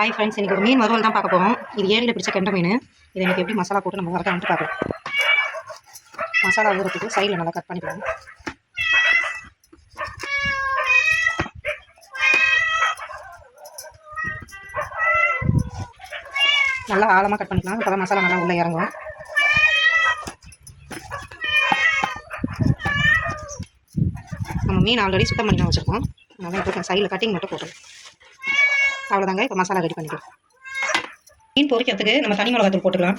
Hi friends இன்றைக்கி ஒரு மீன் வறுவல் தான் பார்க்க போகிறோம் இது ஏரியில் பிடிச்ச கெண்ட மீன். இது எனக்கு எப்படி மசாலா போட்டு நம்ம வரக்கான்ட்டு பார்க்கலாம். மசாலா ஊறத்துக்கு சைடில் நல்லா கட் பண்ணிக்கலாம் நல்லா ஆழமாக கட் பண்ணிக்கலாம். அப்போ தான் மசாலா நல்லா உள்ளே இறங்கும். நம்ம மீன் ஆல்ரெடி சுத்தம் பண்ணி தான் வச்சுருக்கோம். நல்லா இப்போ சைடில் கட்டிங் மட்டும் போட்டுருக்கோம் அவ்வளோதாங்க இப்போ மசாலா ரெடி பண்ணிக்கலாம் மீன் பொரிக்கிறதுக்கு நம்ம தனி மிளகாத்தூள் போட்டுக்கலாம்.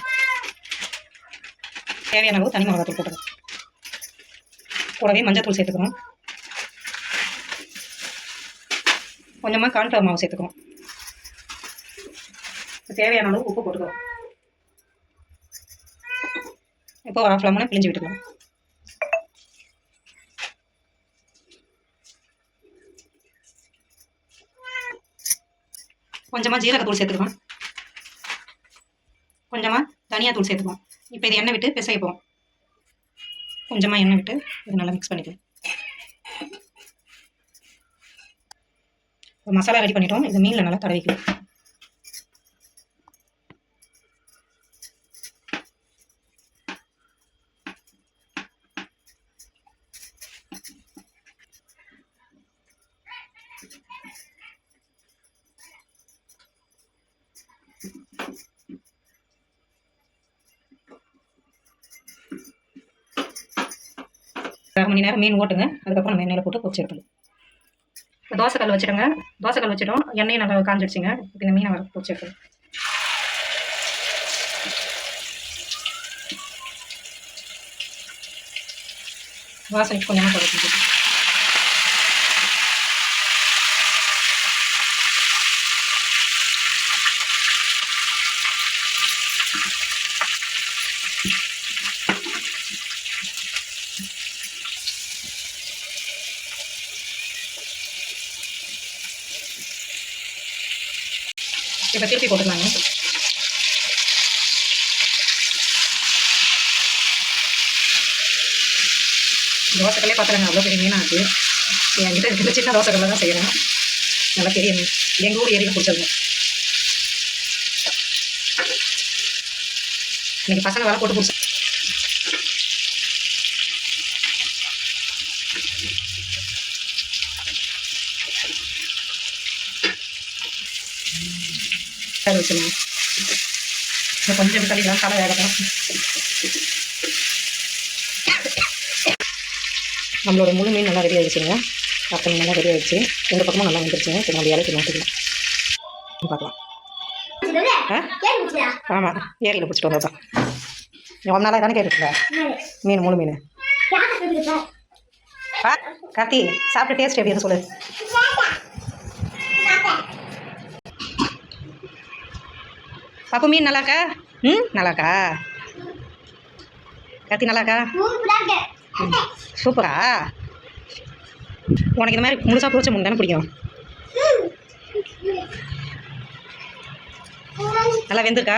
தேவையான அளவு தனி மிளகாத்தூள் போட்டுக்கலாம். கூடவே மஞ்சத்தூள் சேர்த்துக்கிறோம் கொஞ்சமாக கான்ஃப்ளவர் மாவு சேர்த்துக்கிறோம் தேவையான அளவு உப்பு போட்டுக்கிறோம் இப்போ ஒரு ஆஃப் லெமனை பிழிஞ்சு விட்டுக்கலாம். கொஞ்சமாக ஜீரகத்தூள் சேர்த்துக்கலாம் கொஞ்சமாக தனியாத்தூள் சேர்த்துக்கலாம் இப்போ இது எண்ணெய் விட்டு பிசைய கொஞ்சமாக எண்ணெய் விட்டு இது நல்லா மிக்ஸ் பண்ணிக்கலாம். மசாலா ரெடி பண்ணிட்டோம். இது மீனில் நல்லா தடவிக்கலாம். அரை மணி நேரம் மீன் ஓட்டுங்க. அதுக்கப்புறம் நம்ம எண்ணெயில் போட்டு பொரிச்சு எடுக்கணும் இப்போ தோசைக்கல் வச்சுடுங்க தோசைக்கல் வச்சிட்டோம். எண்ணெயை நல்லா காஞ்சிடுச்சுங்க. இப்போ இந்த மீனை வர பொரிச்சு எடுக்கணும் வாசனைக்கு கொஞ்சமாக குறைச்சி இப்போ திருப்பி போட்டுக்கலாங்க. தோசைக்கல்லே பார்த்துருங்க அவ்வளோ பெரிய மீனாக இருக்குது என்கிட்ட இருக்கிற சின்ன தோசைக்கல்ல தான் செய்கிறேன் நல்லா பெரிய மீன் எங்கள் ஊர் ஏரியில் பிடிச்சது இன்றைக்கி பசங்க வேலை போட்டு பிடிச்ச வேக வச்சுருங்க இன்னும் கொஞ்சம் தள்ளிக்கலாம் தலை வேகட்டும். நம்மளோட முழு மீன் நல்லா ரெடி ஆகிடுச்சுங்க அத்தனை நல்லா ரெடி ஆகிடுச்சு ரெண்டு பக்கமும் நல்லா வந்துருச்சுங்க. இப்போ நம்ம இலைக்கு மாற்றிக்கலாம் பார்க்கலாம். ஆமாம் ஏரியில் பிடிச்சிட்டு வந்ததான் ரொம்ப நாளாக தானே கேட்டுருக்கேன் மீன் முழு மீன். கார்த்தி சாப்பிட்டு டேஸ்ட் எப்படி இருக்கு சொல்லு. பாப்பு மீன் நல்லாக்கா ம் நல்லாக்கா கார்த்தி நல்லாக்கா சூப்பரா? உனக்கு இந்த மாதிரி முழுசாக பொரிச்ச மீன் தானே பிடிக்கும்? நல்லா வெந்திருக்கா?